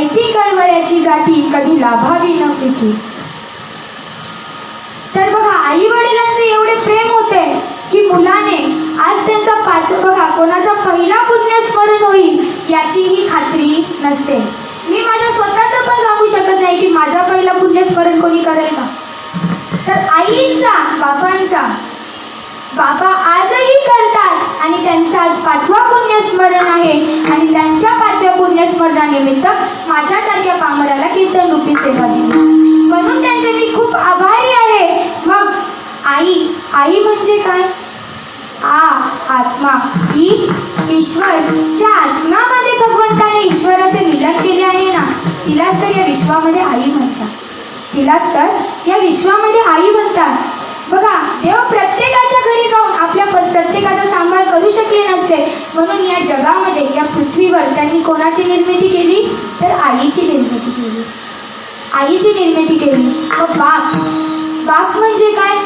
ऐसी कळवळ्याची जाती कधी लाभावी न पिकी तर बघा आई वडिलांचे एवढे प्रेम होते की मुलाने आज त्यांचा पाच बघा कोणाचा पहिला पुण्यस्मरण होईल याचीही खात्री नसते. मी माझ्या स्वतःचं पण सांगू शकत नाही की माझा पहिला पुण्यस्मरण कोणी करेल का? तर आईंचा बाबांचा बाबा आजही करतात. आणि त्यांचं आज पाचवा पुण्यस्मरण आहे. आणि त्यांच्या पाचव्या पुण्यस्मरणानिमित्त माझ्यासारख्या पामराला कीर्तन रूपी सेवा दिली. म्हणून त्यांचे मी खूप आभारी आहे. मग आई आई म्हणजे काय? आ आत्मा. ई ईश्वर ज्या आत्म्यामध्ये भगवंताने ईश्वराचे मिलन केले आहे ना? तिलाच तर या विश्वामध्ये आई म्हणतात. तिलाच तर या विश्वामध्ये आई म्हणतात. बघा देव प्रत्येकाच्या घरी जाऊन आपल्या प- प्रत्येकाचा सांभाळ करू शकले नसते. म्हणून या जगामध्ये या पृथ्वीवर त्यांनी कोणाची निर्मिती केली? तर आईची निर्मिती केली. आईची निर्मिती केली. व बाप. बाप म्हणजे काय?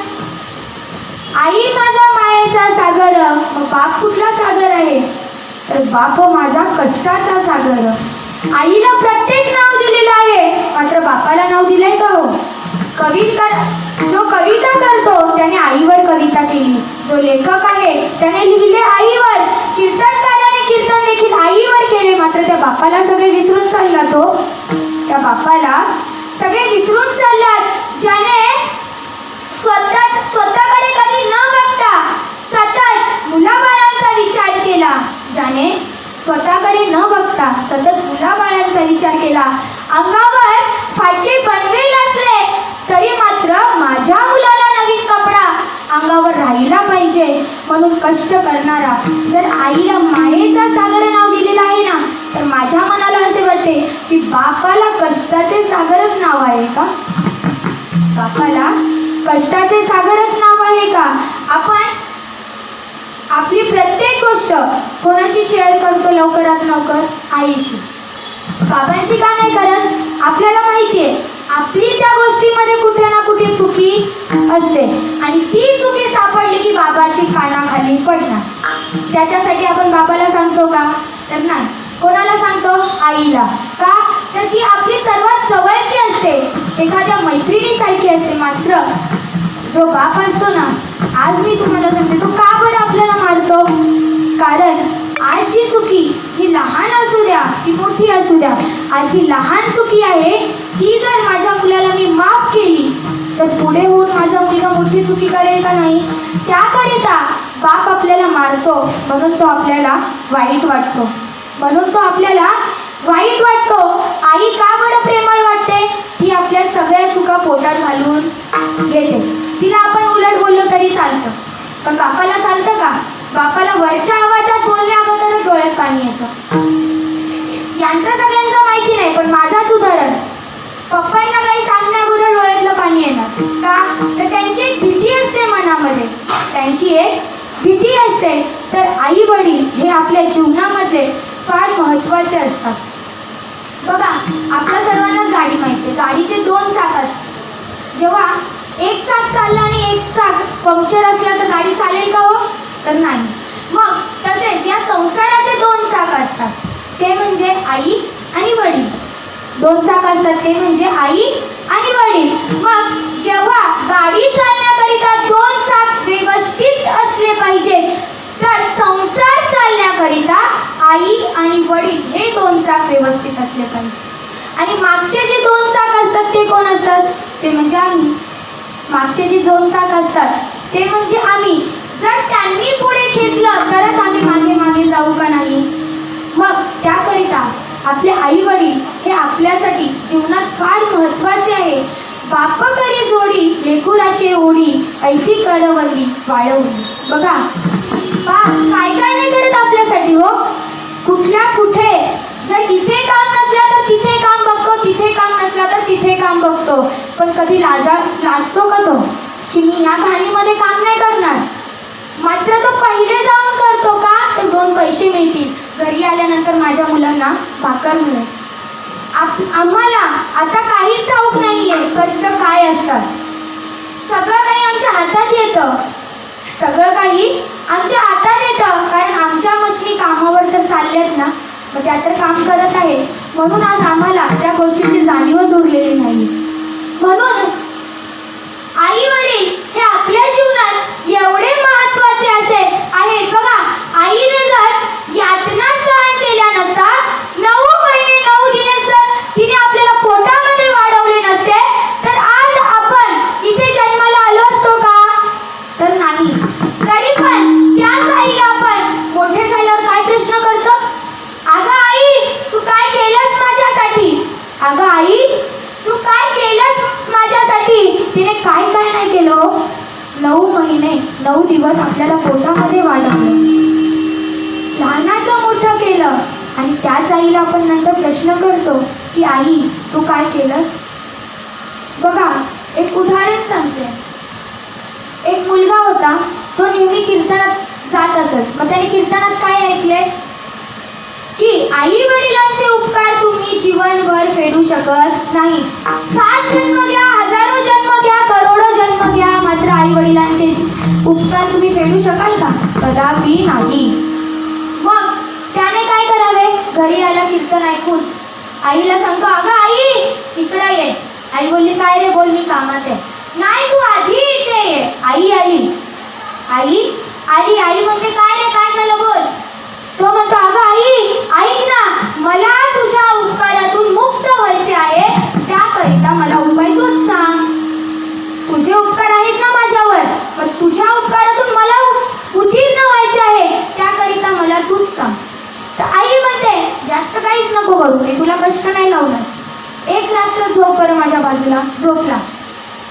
आई माझा मायेचा सागर. मग बाप कुठला सागर आहे? तर बाप माझा कष्टाचा सागर. आईला प्रत्येक नाव दिलेलं आहे. मात्र बापाला नाव दिलंय का हो? कवी कर जो कविता करतो त्याने आईवर कविता केली. जो लेखक आहे त्याने लिहिले आईवर. कीर्तनकाराने कीर्तन देखील आईवर केले. मात्र त्या बापाला सगळे विसरून चालला तो. त्या बापाला सगळे विसरून चाललात. ज्याने स्वतः स्वतःकडे कधी न बघता सतत मुलाबाळांचा विचार केला. ज्याने स्वतःकडे न बघता सतत मुलाबाळांचा विचार केला. अंगावर फाटके बनवेला माझ्या मुलाला नवीन कपडा अंगावर राहिला पाहिजे. म्हणून कष्ट करणारा जर आईला मायेचा सागर नाव दिलेलं आहे ना तर माझ्या मनाला असे वाटते की बापाला कष्टाचे सागरच नाव आहे का? बापाला कष्टाचे सागरच नाव आहे का? आपण आपली प्रत्येक गोष्ट कोणाशी शेअर करतो लवकरात लवकर? आईशी. बाबांशी का नाही करत? आपल्याला माहिती आहे आपली चुकी असते. आणि ती चुकी सापडली की बाबाची कानाखाली पडणार. त्याच्यासाठी आपण बाबाला सांगतो का? तर नाही. कोणाला सांगतो? आईला. का? तर ती आपली सर्वात जवळची असते. एखाद्या मैत्रिणीसारखी असते. मात्र जो बाप असतो ना आज मी तुम्हाला सांगते तो का बरं आपल्याला मारतो? कारण आजची चुकी जी लहान असू द्या की मोठी असू द्या आज जी लहान चुकी आहे ती जर माझ्या मुलाला मी माफ केली तर पुढे होऊन माझा मुलगा मोठी चुकी करेल का नाही त्याकरिता बाप आपल्याला मारतो. म्हणून तो आपल्याला वाईट वाटतो. म्हणून तो आपल्याला वाईट वाटतो. आई का बरं प्रेमळ वाटते? ती आपल्या सगळ्या चुका पोटात घालून घेते. तिला आपण उलट बोललो तरी चालतं. पण बापाला चालतं का? बापाला वरच्या आवाजात बोलण्या अगोदरच भीती असते तर आई वडील हे आपल्या जीवनामध्ये फार महत्त्वाचे असतात. बघा आपल्या सर्वांनाच गाडी माहिती आहे. गाडीचे दोन चाक असतात. जेव्हा एक चाक चालला आणि एक चाक पंक्चर असला तर गाडी चालेल का हो? तर नाही. मग तसेच या संसाराचे दोन चाक असतात. ते म्हणजे आई आणि वडील. दोन चाक असतात ते म्हणजे आई आणि वडील. मग जेव्हा गाडी चालण्याकरिता दोन चाक व्यवस्थित असले पाहिजे तर संसार चालण्याकरिता आई आणि वडील हे दोन चाक व्यवस्थित असले पाहिजे. आणि मागचे जे दोन चाक असतात ते कोण असतात? ते म्हणजे आम्ही. मागचे जे दोन चाक असतात ते म्हणजे आम्ही. जर त्यांनी पुढे खेचलं तरच आम्ही मागे मागे जाऊ का नाही? मग त्याकरिता आपले आई वडील हे आपल्यासाठी जीवनात फार महत्त्वाचे आहे. बाप करी जोडी लेकुराचे ओढी ऐसी कडवली वाळवली बघा बाप काय काय नाही करत आपल्यासाठी हो? कुठल्या कुठे जर इथे काम नसलं तर तिथे काम बघतो तिथे काम नसलं तर तिथे काम बघतो. पण कधी लाजा लाजतो का तो? की मी या घाणीमध्ये काम नाही करणार? मात्र तो पहिले जाऊन करतो का? तर दोन पैसे मिळतील. घरी आल्यानंतर माझ्या मुलांना भाकर मिळेल आम्हाला आता काहीच ठाऊक नाही आहे कष्ट काय असतात? सगळं काही आमच्या हातात येतं. सगळं काही आमच्या हातात येतं. कारण आमच्या मशनी कामावर तर चालल्यात ना. मग त्या तर काम करत आहे. म्हणून आज आम्हाला त्या गोष्टीची जाणीवच उरलेली नाही म्हणून आई वडील हे आपल्या जीवनात एवढे महत्त्वाचे असे आहेत बघा आईने जर यातना सहन केल्या नसता नऊ महिने नऊ दिने जर तिने आपल्याला पोटामध्ये वाढवले नसते तर आज आपण इथे जन्माला आलो असतो का तर नाही तरी पण त्याच आईला आपण मोठे झाल्यावर काय प्रश्न करतो अगं आई तू काय केलंस माझ्यासाठी अगं आई तू काय केलंस माझ्यासाठी तिने काय काय नाही केलं हो? नऊ महिने नऊ दिवस आपल्याला पोटामध्ये वाढवलं. लहानाचं मोठं केलं आणि त्याच आईला आपण नंतर प्रश्न करतो की आई तू काय केलंस? बघा एक उदाहरण सांगते. एक मुलगा होता तो नेहमी कीर्तनात जात असत. मग त्याने कीर्तनात काय ऐकले? की आई वडिलांचे उपकार तुम्ही जीवनभर फेडू शकत नाही. सात जन्म घ्या हजारो जन्म जन्म घ्या मात्र आई वडिलांचे उपकार तुम्ही फेडू शकाल का? कदापि नाही. मग त्याने काय करावे? घरी आला कीर्तन ऐकून. आईला सांगतो अगं आई इकडे ये. आई बोलली काय रे बोल मी कामात आहे. नाही तू आधी इथे ये. आई आली. आई आली. आई म्हणते काय रे काय झालं बोल. तो म्हणतो अगं आई ऐक ना मला तुझ्या उपकारातून मुक्त व्हायचे आहे. त्याकरिता मला उपाय तूच सांग तुझे उपकार आहेत ना माझ्यावर मग तुझ्या उपकारातून मला उ- उत्तीर्ण व्हायचे आहे. त्याकरिता मला तूच सांग. तर आई म्हणते जास्त काहीच नको करू. मी तुला कष्ट नाही लावणार. एक रात्र झोप बरं माझ्या बाजूला. झोपला.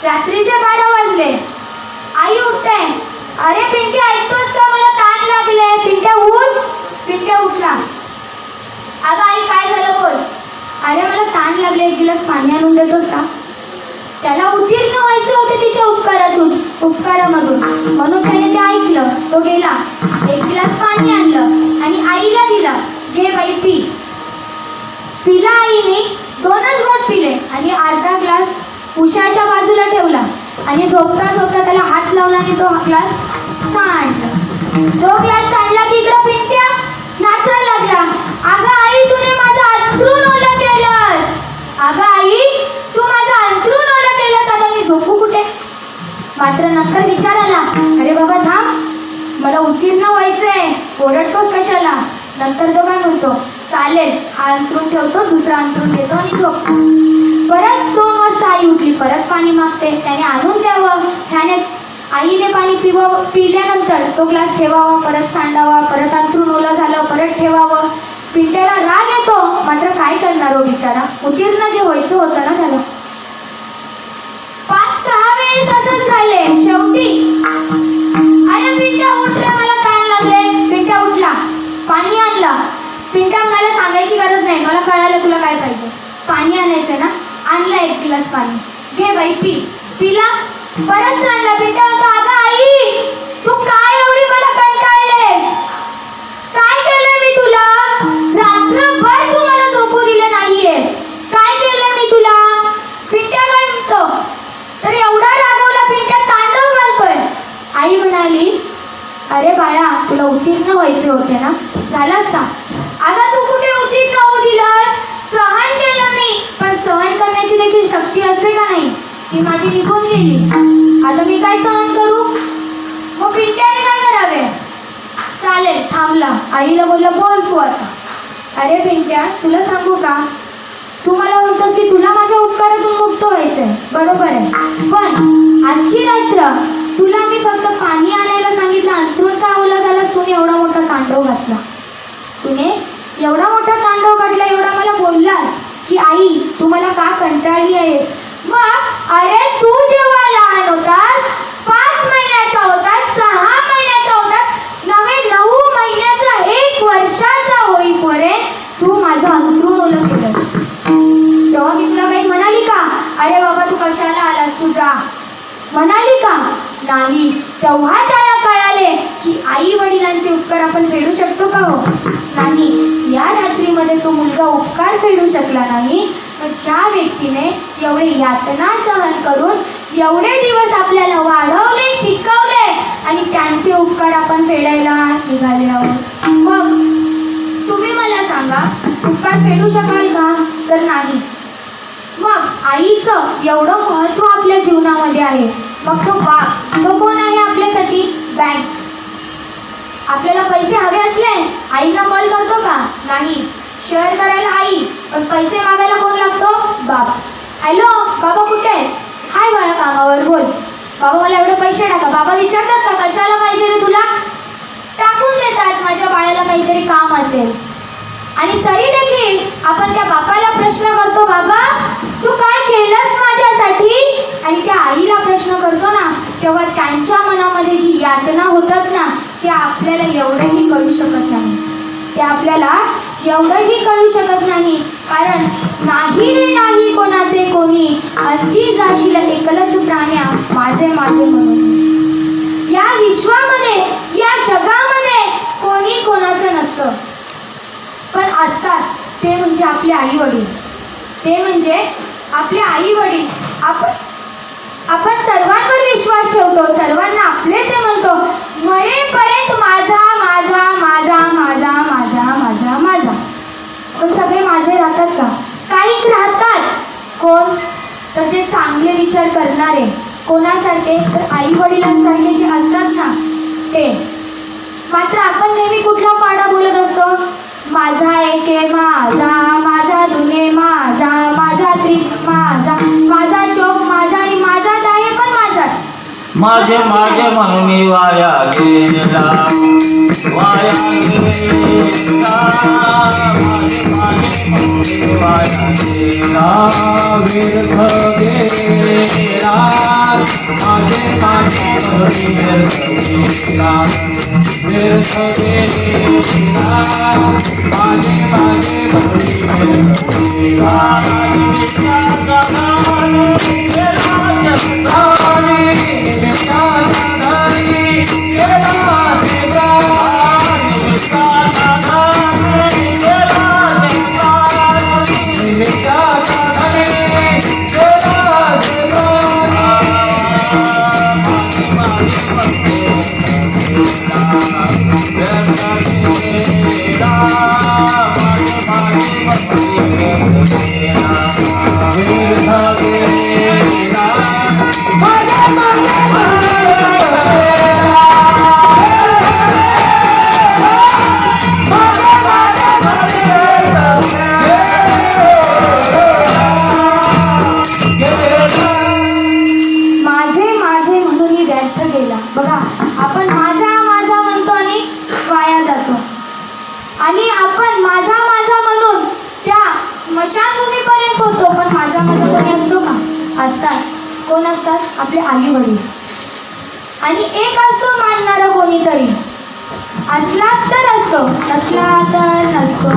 रात्रीचे बारा वाजले. आई उठते. अरे पिंट्या ऐकतोस का? मला ताण लागले पिंट्या उठ पिंट्या उठला. अगं आई काय झालं बोल. अरे मला ताण लागले एक गिलास पाणी आणून देतोस का? त्याला उत्तीर्ण व्हायचे होते तिच्या उपकारातून उपकारामधून. म्हणून त्याने ते ऐकलं. तो गेला. एक गिलास पाणी आणलं आणि आईला दिलं. घे बाई पी. पिला आईने. दोनच गोट पिले आणि अर्धा ग्लास उशाच्या बाजूला ठेवला. आणि झोपता झोपता त्याला हात लावला आणि तो ग्लास सांडला तो ग्लास सांडला की इकडं पिंट्या नाचायला लागला. अगं आई तुने माझा अंतरून ओलं केलंस अगं आई तू माझं अंथरूण ओलं केलंस आता मी झोपू कुठे? मात्र नक्कर विचार आला अरे बाबा थांब. मला उत्तीर्ण व्हायचंय. ओरडतोस कशाला? नंतर तो काय म्हणतो चालेल हा अंतरून ठेवतो दुसरा अंतरून घेतो आणि झोपतो परत दोन वाजता आई उठली परत पाणी मागते. त्याने आणून द्यावं. त्याने आईने पाणी पिवावं पिल्यानंतर तो ग्लास ठेवावा परत सांडावा परत अंतरून ओलं झालं परत ठेवावं. पिंट्याला राग येतो. मात्र काय करणार हो बिचारा? उत्तीर्ण जे व्हायचं होतं ना त्याला. वेळेस असंच झाले शेवटी अरे पिंट्या उठ रे मला लागले पिंट्या उठला. पाणी आणलं. पिंट्या मला सांगायची गरज नाही. मला कळालं तुला काय पाहिजे. पाणी आणायचं ना? आणलं एक गिलास पाणी. घे बाई पी. पिला? परत सांगला पिंट्या म्हणतो अगं आई तू काय एवढी मला कंटाळलेस? काय केलं नाही तेव्हा त्याला कळाले की आई वडिलांचे उपकार आपण फेडू शकतो का हो? नाही या रात्रीमध्ये तो मुलगा उपकार फेडू शकला नाही. पण ज्या व्यक्तीने एवढे यातना सहन करून एवढे दिवस आपल्याला वाढवले शिकवले आणि त्यांचे उपकार आपण फेडायला निघाले आहोत. मग तुम्ही मला सांगा उपकार फेडू शकाल का? तर नाही. मग आईचं एवढं महत्त्व आपल्या जीवनामध्ये आहे. मग तो बाप तो कोण आहे आपल्यासाठी? बँक आपल्याला पैसे हवे असले आईना कॉल करतो का? नाही. शेअर करायला आई पण पैसे मागायला कोण लागतो? बाप. हॅलो बाबा कुठे? आहे हाय बाळा कामावर बोल. बाबा मला एवढे पैसे टाका. बाबा विचारतात का कशाला पाहिजे रे तुला? टाकून देतात माझ्या बाळाला काहीतरी काम असेल. आणि तरी देखील आपण त्या बापाला प्रश्न करतो बाबा तू काय केलंस माझ्यासाठी? आणि त्या आईला प्रश्न करतो ना तेव्हा त्यांच्या मनामध्ये जी यातना होतात ना ते आपल्याला एवढंही कळू शकत नाही. ते आपल्याला एवढंही कळू शकत नाही. कारण नाही रे नाही कोणाचे कोणी. अति जाशील एकलच प्राण्या माझे माझे म्हणून. या विश्वामध्ये या जगामध्ये कोणी कोणाचं नसतं. पण असतात ते म्हणजे आपले आई वडील ते म्हणजे आपले आई वडील आपण आपण सर्वांवर विश्वास ठेवतो सर्वांना आपलेसे म्हणतो मरेपर्यंत माझा माझा माझा माझा माझा माझा माझा. पण सगळे माझे राहतात का? काही राहतात. कोण? तर जे चांगले विचार करणारे. कोणासारखे? तर आई वडिलांसारखे जे असतात ना ते. मात्र आपण नेहमी कुठला पाडा बोलत असतो? माझा एके माझा माझा दुने माझा माझा त्रिक माझा माझा चोक माझा माझा माझे माझे म्हणून वाया गेला वाया गेला माझे माझे म्हणून स्मशानभूमीपर्यंत होतो? पण माझा माझा कोणी असतो का? असतात. कोण असतात? आपले आई वडील आणि एक असतो मानणारा कोणीतरी. असला तर असतो. नसला तर नसतो.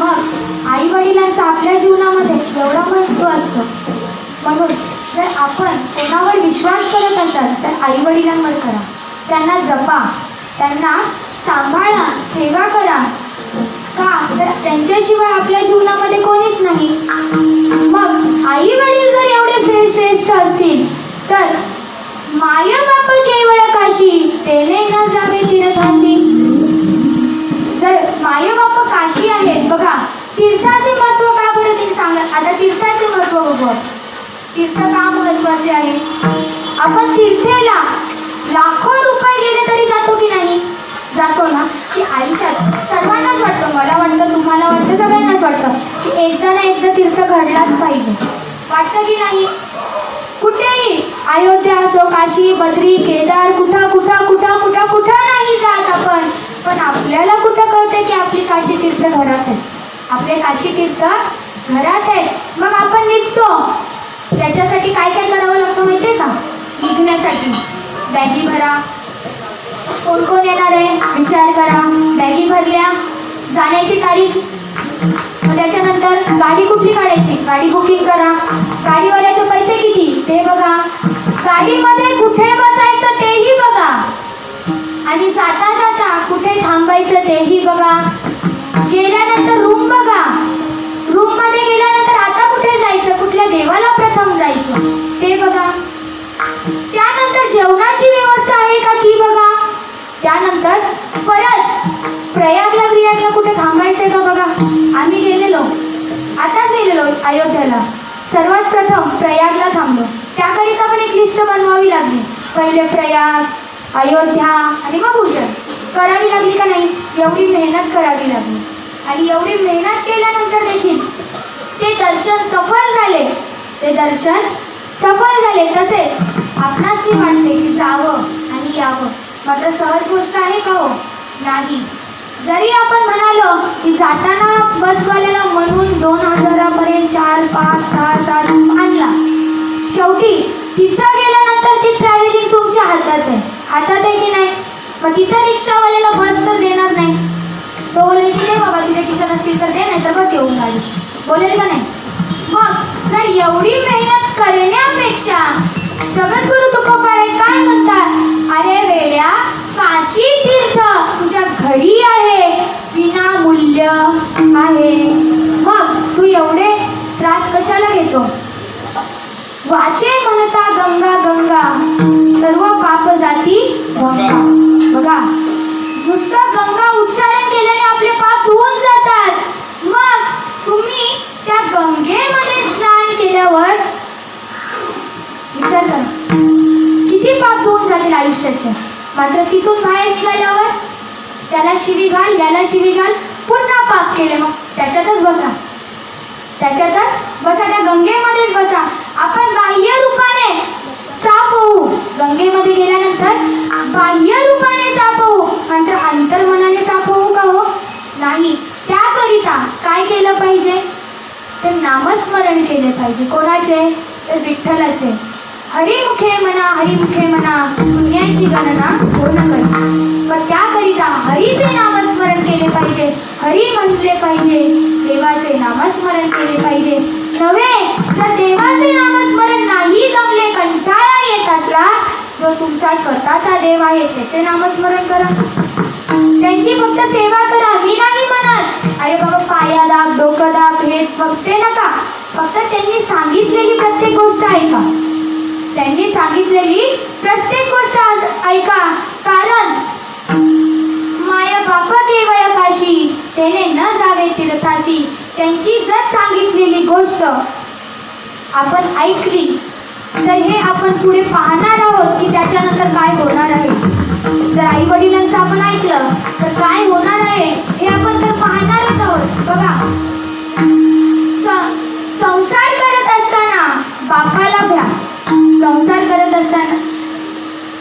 मग आई वडिलांचा आपल्या जीवनामध्ये एवढं महत्त्व असतं. म्हणून जर आपण कोणावर विश्वास करत असाल तर आई वडिलांवर करा. त्यांना जपा. त्यांना सांभाळा. सेवा करा. का? तर त्यांच्याशिवाय आपल्या जीवनामध्ये कोणीच नाही. मग आई वडील जर एवढे श्रेष्ठ असतील तर माय बाप केवळ काशी? तेने न जावे तीर्थासी. जर माय बाप काशी आहेत बघा तीर्थाचे महत्त्व का बरं ते सांगा? आता तीर्थाचे महत्त्व बघू. तीर्थ का महत्त्वाचे आहे? आपण तीर्थेला लाखो रुपये गेले ना घडलाच पाहिजे. वाटतं की नाही? कुठेही अयोध्या असो काशी बद्री केदार कुठं कुठं कुठं कुठं कुठं नाही जात आपण. पण आपल्याला कुठं कळते की आपली काशी तीर्थ घरात आहे? आपले काशी तीर्थ घरात आहेत. मग आपण निघतो. त्याच्यासाठी काय काय करावं लागतं माहिती आहे का? निघण्यासाठी. बॅगी भरा. कोण कोण येणार आहे? विचार करा. बॅगी भरल्या. जाण्याची तारीख. मग त्याच्यानंतर गाडी कुठली काढायची? गाडी बुकिंग करा. गाडीवाल्याचे पैसे किती? ते बघा. गाडीमध्ये कुठे बसायचं तेही बघा. आणि जाता जाता कुठे थांबायचं तेही बघा. गेल्यानंतर रूम बघा. रूममध्ये गेल्यानंतर आता कुठे जायचं? कुठल्या देवाला प्रथम जायचं? ते बघा. त्यानंतर जेवणाची व्यवस्था आहे का ती बघा. त्यानंतर परत प्रयागला प्रयागला कुठे थांबायचं आम्ही गेलेलो. आताच गेलेलो अयोध्याला. सर्वात प्रथम प्रयागला थांबलो. त्याकरिता पण एक लिस्ट बनवावी लागली. पहिले प्रयाग अयोध्या आणि मग उज्जैन करावी लागली का नाही? एवढी मेहनत करावी लागली. आणि एवढी मेहनत केल्यानंतर देखील ते दर्शन सफल झाले. ते दर्शन सफल झाले. तसेच आपणासही वाटते की जावं आणि यावं. मात्र सहज गोष्ट आहे का हो? नाही. जरी आपण म्हणालो की जाताना बसवाल्याला म्हणून दोन हजारापर्यंत चार पाच सहा सात आणला. शेवटी तिथं गेल्यानंतरची ट्रॅव्हलिंग तुमच्या हातात आहे. हातात आहे की नाही? मग तिथं रिक्षावाल्याला बस तर देणार नाही. तो बोलेल की नाही बाबा तुझ्या खिशात असतील तर दे नाही तर बस येऊन गाडी बोलेल का नाही? मग जर एवढी मेहनत करण्यापेक्षा जगद्गुरु तुकोबाराय काय म्हणतात? अरे वेड्या काशी तीर्थ तुझ्या घरी आहे. विनामूल्य आहे. मग तू एवढे त्रास कशाला घेतो? वाचे म्हणता गंगा गंगा. सर्व पाप जाती गंगा. बघा नुसतं गंगा उच्चारण केल्याने आपले पाप धुवून जातात. मग तुम्ही त्या गंगेमध्ये स्नान केल्यावर विचार करा. किती पाप धुवून जातील आयुष्याचे? मात्र तिथून बाहेर निघाल्यावर त्याला शिवी घाल याला शिवी घाल पुन्हा पाप केले मग. त्याच्यातच बसा. त्याच्यातच बसा त्या गंगेमध्येच बसा. आपण बाह्य रूपाने साफ होऊ. गंगेमध्ये गेल्यानंतर बाह्य रूपाने साफ होऊ. मात्र अंतर्मनाने साफ होऊ का हो? नाही. त्याकरिता काय केलं पाहिजे? तर नामस्मरण केले पाहिजे. कोणाचे? तर विठ्ठलाचे. हरिमुखे म्हणा हरिमुखे म्हणा पुण्याची गणना पूर्ण करा. मग त्याकरिता हरीचे नामस्मरण केले पाहिजे. हरी म्हटले पाहिजे देवाचे नामस्मरण केले पाहिजे. नव्हे जर देवाचे नामस्मरण नाही जमले कंटाळा येत असला जो तुमचा स्वतःचा देव आहे त्याचे नामस्मरण करा. त्यांची फक्त सेवा करा मी नाही म्हणत. अरे बाबा पाया दाब डोकं दाब हे बघते नका. फक्त त्यांनी सांगितलेली प्रत्येक गोष्ट ऐका. त्यांनी सांगितलेली प्रत्येक गोष्ट ऐका. कारण माया बाप केवळ काशी त्याने न जावे तीर्थासी त्यांची जर सांगितलेली गोष्ट आपण ऐकली तर हे आपण पुढे पाहणार आहोत की त्याच्यानंतर काय होणार आहे. जर आई वडिलांचं आपण ऐकलं तर काय होणार आहे हे आपण तर पाहणारच आहोत. बघा. संसार करत असताना बापाला संसार करत असताना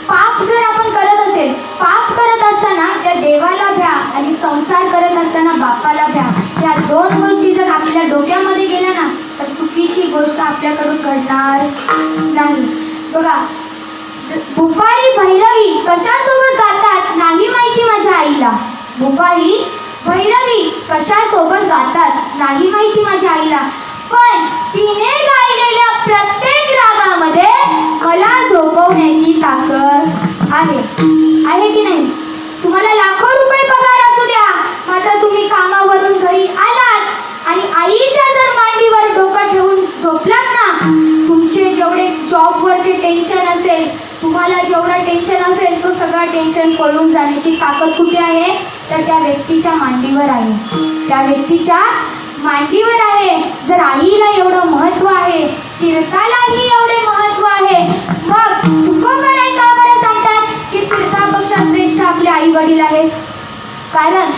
पाप जर आपण करत असेल पाप करत असताना त्या देवाला भ्या आणि संसार करत असताना बापाला भ्या. या दोन गोष्टी जर आपल्या डोक्यामध्ये गेल्या ना तर चुकीची गोष्ट आपल्याकडून घडणार नाही. बघा भूपाळी भैरवी कशासोबत गातात नाही माहिती माझ्या आईला. भूपाळी भैरवी कशासोबत गातात नाही माहिती माझ्या आईला. पण तिने गायलेल्या प्रत्येक रागामध्ये मला झोपवण्याची ताकद आहे. आहे की नाही? तुम्हाला लाखो रुपये पगार असू द्या. मात्र तुम्ही कामावरून घरी आलात आणि आईच्या जर मांडीवर डोकं ठेवून झोपलात ना तुमचे जेवढे जॉबवरचे टेन्शन असेल तुम्हाला जेवढं टेन्शन असेल तो सगळं टेन्शन पळून जाण्याची ताकद कुठे आहे? तर त्या व्यक्तीच्या मांडीवर आहे. त्या व्यक्तीच्या मांडीवर आहे. जर आईला एवढं महत्त्व आहे तीर्थालाही एवढे महत्त्व आहे. मग तुकोबाराय का बरं सांगतात की तीर्थापेक्षा श्रेष्ठ आपले आई वडील आहेत. कारण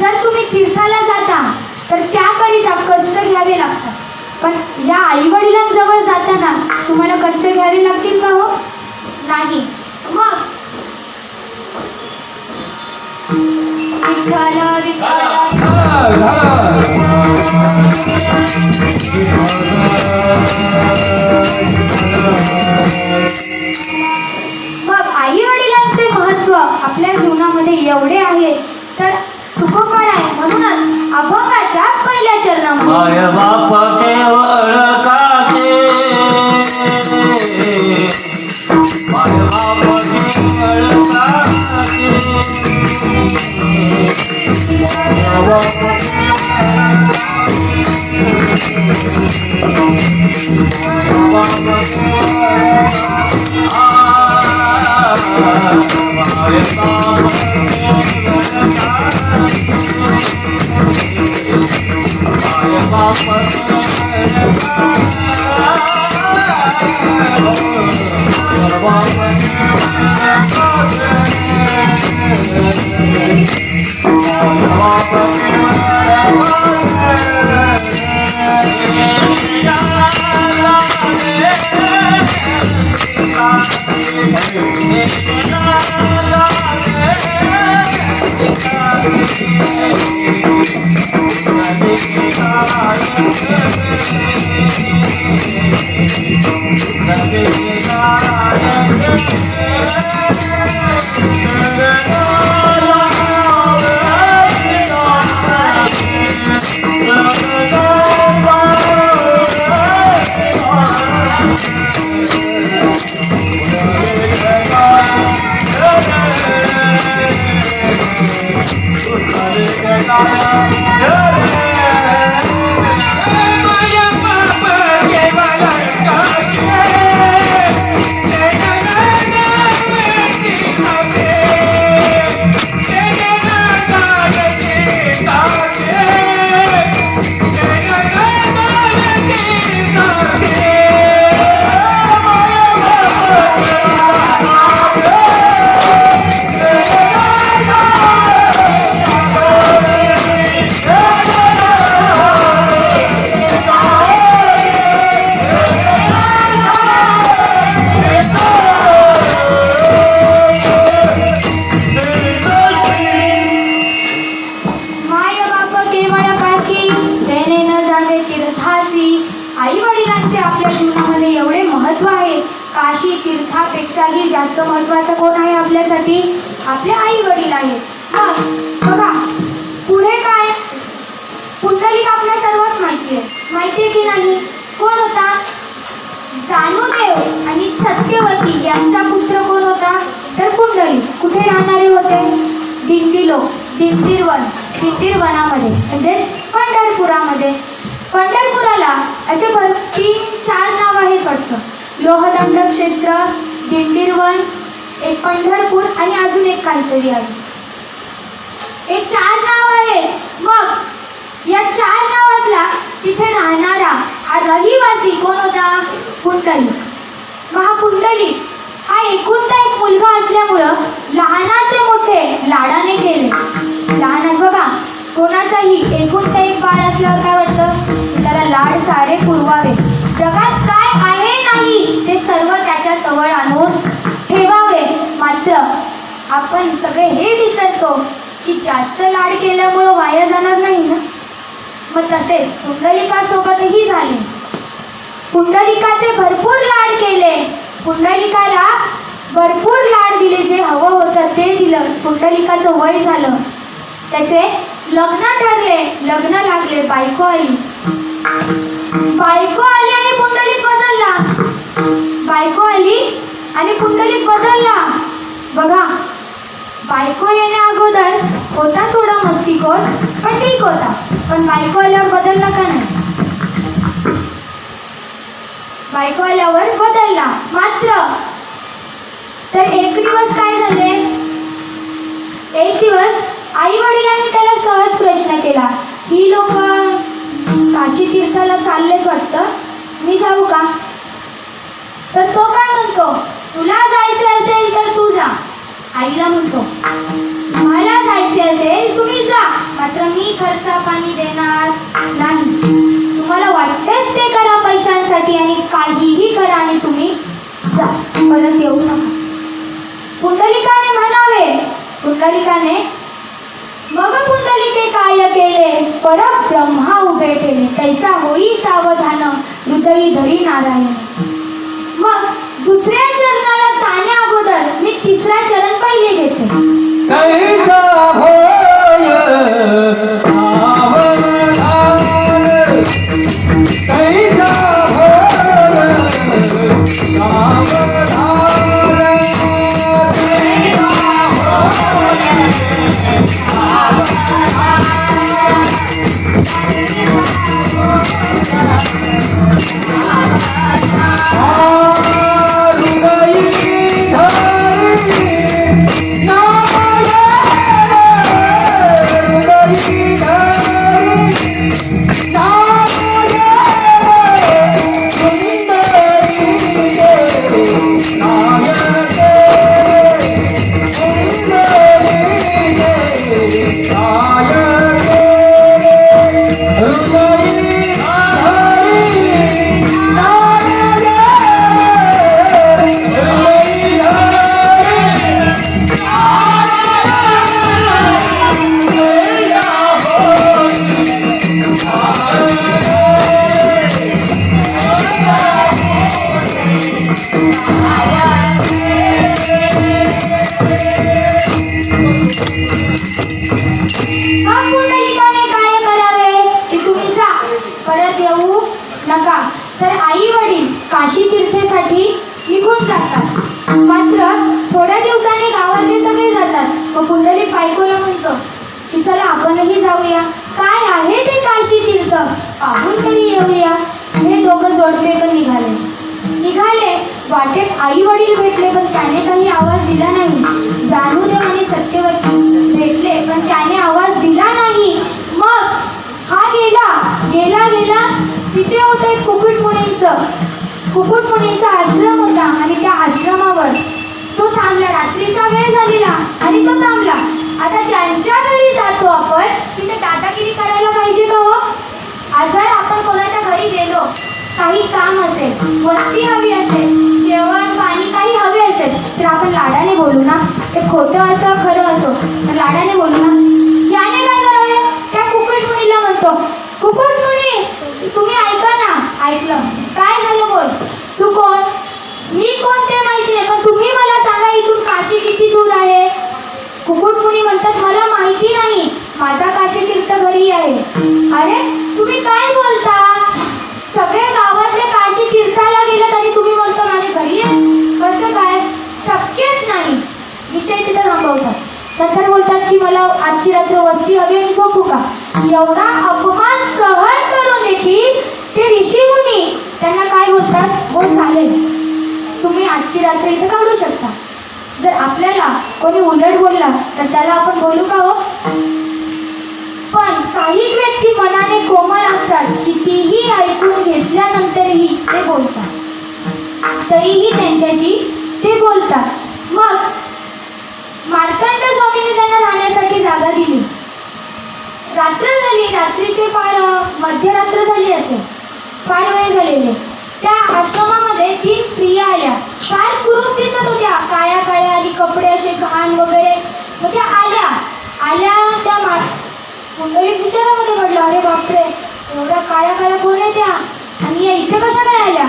जर तुम्ही तीर्थाला जाता तर त्याकरिता कष्ट घ्यावे लागतात. पण या आई वडिलांजवळ जाताना तुम्हाला कष्ट घ्यावे लागतील का हो? नाही. मग? विठ्ठल विठ्ठल. आपल्या जीवनामध्ये एवढे आहे तर तुकोबार आहे. म्हणूनच अभंगाच्या पहिल्या चरणामध्ये माय माहिती आहे की नाही? कोण होता? जानुदेव आणि सत्यवती यांचा पुत्र कोण होता? तर कुंडली. कुठे राहणारे होते? दिंडीलो दिंडीरवन दिंडीरवनामध्ये म्हणजेच पंढरपुरामध्ये. पंढरपुराला असे भर तीन चार नाव आहेत वाटतं. लोहदंड क्षेत्र दिंडीरवन एक पंढरपूर आणि अजून एक काहीतरी आहे. हे चार नाव आहे मग या चार नावातला तिथे राहणारा हा रहिवासी कोण होता? पुंडलिक मग हा पुंडलिक हा एकुलता एक मुलगा असल्यामुळं लहानाचे मोठे लाडाने केले. लहानात बघा कोणाचाही एकुलता एक बाळ असल्यावर काय वाटतं? त्याला लाड सारे पुरवावे. जगात काय आहे नाही ते सर्व त्याच्याजवळ आणून ठेवावे. मात्र आपण सगळे हे विसरतो की जास्त लाड केल्यामुळं वाया जाणार नाही ना? मग तसेच पुंडलिकासोबतही झाले. पुंडलिकाचे भरपूर लाड केले. पुंडलिकाला भरपूर लाड दिले. जे हवं होतं ते दिलं. पुंडलिकाचं वय झालं. त्याचे लग्न ठरले. लग्न लागले. बायको आली. बायको आली आणि पुंडलिक बदलला. बायको आली आणि पुंडलिक बदलला. बघा बायको येण्या अगोदर होता थोडा मस्तीखोर पण ठीक होता. पण बायको आल्यावर बदलला का नाही? बायको आल्यावर बदलला. मात्र तर एक दिवस काय झाले? एक दिवस आई वडिलांनी त्याला सहज प्रश्न केला ही लोक काशी तीर्थाला चाललेत वाटतं? मी जाऊ का? तर तो काय म्हणतो तुला जायचं असेल तर तू जा. आईला म्हणतो मला जायचे असेल तुम्ही जा. मात्र मी खर्चा पाणी देणार नाही. तुम्हाला वाटतेच ते करा पैशांसाठी आणि काहीही करा आणि तुम्ही जा. परत येऊ नका. पुंडलिकाने म्हणावे पुंडलिकाने मग पुंडलिके काय केले? परब्रह्मा उभे केले तैसा होई सावधान हृदयी धरी नारायण. मग दुसऱ्या चरणाला तिसरा चरण पहिले घेते कैसा त्यांना काय बोलतात कोण चालेल. तुम्ही आजची रात्र इथे काढू शकता. जर आपल्याला कोणी उलट बोलला तर त्याला आपण बोलू का हो? पण काही व्यक्ती मनाने कोमल असतात कितीही ऐकून घेतल्यानंतरही ते बोलतात. तरीही त्यांच्याशी ते बोलतात. मग मार्कंड स्वामीने त्यांना राहण्यासाठी जागा दिली. रात्र झाली रात्रीचे फार मध्यरात्र झाली असेल. फार वेळ झालेले. त्या आश्रमामध्ये तीन स्त्रिया आल्या. फार कुरूप दिसत होत्या. काळ्या काळ्या आणि कपडे असे घाण वगैरे मग त्या आल्या. आल्या त्या मा कुंडलिक विचारामध्ये पडलं अरे बापरे एवढ्या काळ्या काळ्या कोण आहे त्या? आणि या इथे कशा काय आल्या?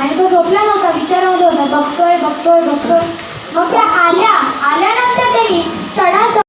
आणि तो झोपला नव्हता. विचारामध्ये होता बघतोय बघतोय बघतोय. मग त्या आल्या. आल्यानंतर त्यांनी सडा